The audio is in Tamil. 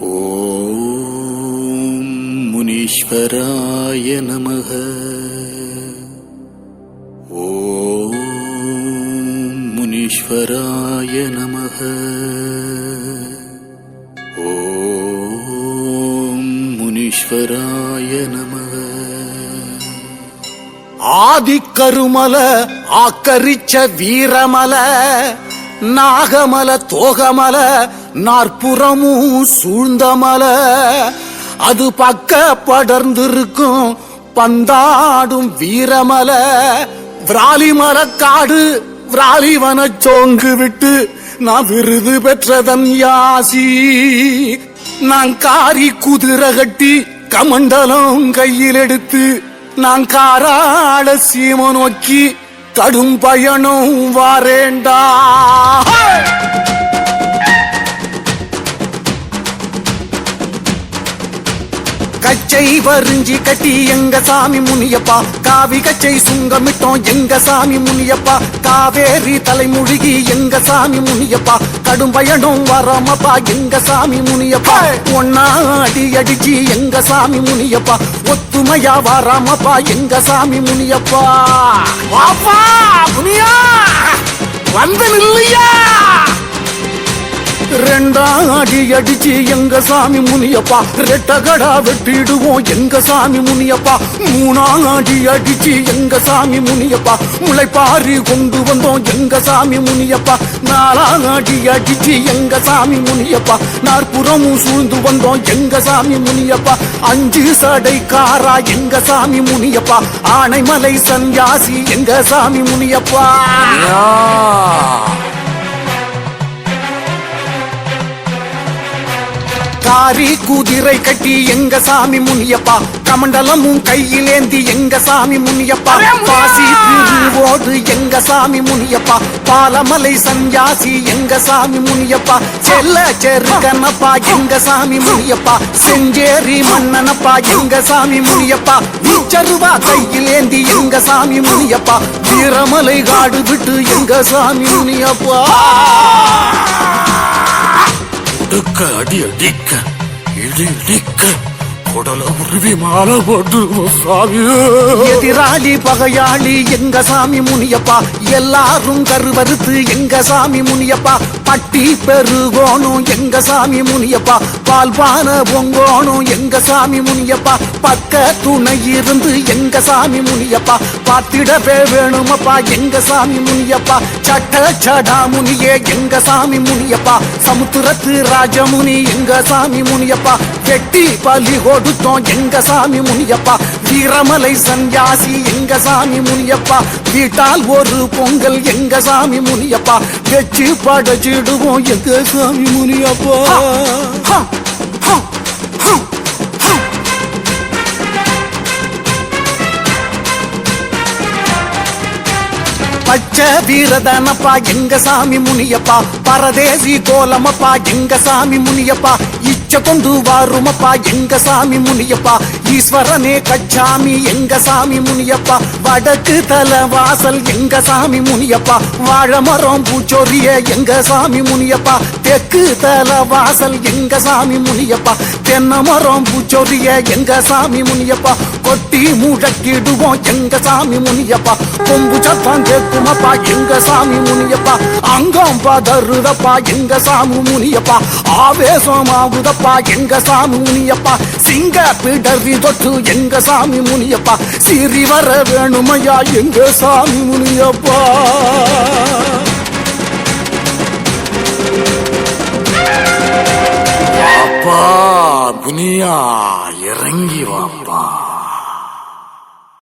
ஓம் முனீஸ்வராய நமக. ஓம் முனீஸ்வராய நமக. ஓம் முனீஸ்வராய நமக. ஆதிக்கருமல ஆக்கரிச்ச வீரமல நாகமல தோகமல நாற்புறமும் சூழ்ந்த மல. அது பக்க படர்ந்திருக்கும் பந்தாடும் வீரமல. விராலி மரக்காடு விராலிவன சோங்கு விட்டு நான் விருது பெற்றதன் யாசி. நான் காரி குதிரை கட்டி கமண்டலம் கையில் எடுத்து நான் காராட சீம நோக்கி கடும் பயணம் வாரேண்டா. கச்சை வரிஞ்சி கட்டி எங்க சாமி முனியப்பா. காவி கச்சை சுங்கமிட்டோம் எங்க சாமி முனியப்பா. காவேரி தலைமுழுகி எங்க சாமி முனியப்பா. கடும் பயணம் வராமப்பா எங்க சாமி முனியப்பா. ஒன்னா அடி அடிச்சு எங்க சாமி முனியப்பா. ஒத்துமையா வராமப்பா எங்க சாமி முனியப்பா. வாப்பா முனியா வந்து நில்லையா ரெண்டாம் அடி அடிச்சு எங்க சாமி முனியப்பா. ரெட்டகடா வெட்டிடுவோம் எங்க சாமி முனியப்பா. மூணாம் அடி அடிச்சு எங்க சாமி முனியப்பா. முளைப்பாரி கொண்டு வந்தோம் எங்க சாமி முனியப்பா. நாலாம் அடி அடிச்சு எங்க சாமி முனியப்பா. நாற்புறமும் சூழ்ந்து வந்தோம் எங்க சாமி முனியப்பா. அஞ்சு சடைக்காரா எங்க சாமி முனியப்பா. ஆனைமலை சன்யாசி எங்க சாமி முனியப்பா. காரி குதிரை கட்டி எங்க சாமி முனியப்பா? கமண்டலமும் கையிலேந்தி எங்க சாமி முனியப்பா? பாசி திருவோடு எங்க சாமி முனியப்பா? பாலமலை சன்யாசி எங்க சாமி முனியப்பா? செல்ல செருக்கனப்பா எங்க சாமி முனியப்பா? செஞ்சேரி மன்னனப்பா எங்க சாமி முனியப்பா? உச்சருவா கையிலேந்தி எங்க சாமி முனியப்பா? வீரமலை காடு விட்டு எங்க சாமி முனியப்பா? அடிக்க அடி அடிக்க இடி இடிக்க உடல உருவி மாலை போட்டு சாமி. எதிராளி பகையாளி எங்க சாமி முனியப்பா? எல்லாரும் கருவறுத்து எங்க சாமி முனியப்பா? பட்டி பெருகோணும் எங்க சாமி முனியப்பா? பால்வான பொங்கோணும் எங்க சாமி முனியப்பா? பக்க துணை இருந்து எங்க சாமி முனியப்பா? பார்த்திடவே வேணுமப்பா எங்க சாமி முனியப்பா? சட்ட சடா முனியே எங்க சாமி முனியப்பா? சமுத்திரத்து ராஜமுனி எங்க சாமி முனியப்பா? வெட்டி பலி கொடுத்தோம் எங்க சாமி முனியப்பா? வீரமலை சன்யாசி எங்க சாமி முனியப்பா? வீட்டால் ஒரு பொங்கல் எங்க சாமி முனியப்பா? வச்சு படைச்சிடுவோம் எங்க சாமி முனியப்பா பச்சை வீரதனப்பா எங்க சாமி முனியப்பா. பரதேசி கோலமப்பா எங்க சாமி முனியப்பா. இச்ச கொண்டு வாருமப்பா. எங்க சாமி முனியப்பா. ஈஸ்வரனே கச்சாமி எங்க சாமி முனியப்பா. வடக்கு தல வாசல் எங்க சாமி முனியப்பா. வாழை மரம் பூச்சொரிய எங்க சாமி முனியப்பா. தெற்கு தல வாசல் எங்க சாமி முனியப்பா. தென்னை மரம் பூச்சொரிய எங்க சாமி முனியப்பா. கொட்டி முழக்கிடுவோம் எங்க சாமி முனியப்பா. கொம்பு சத்தம் கேட்குமப்பா எங்க சாமி முனியப்பா. அங்கம் பதறுதப்பா எங்க சாமி முனியப்பா. ஆவேசமாகுதப்பா எங்க சாமி முனியப்பா? சிங்க பிடரி தொட்டு எங்க சாமி முனியப்பா? சிறி வர வேணுமையா எங்க சாமி முனியப்பா? அப்பா முனியா இறங்கி வாப்பா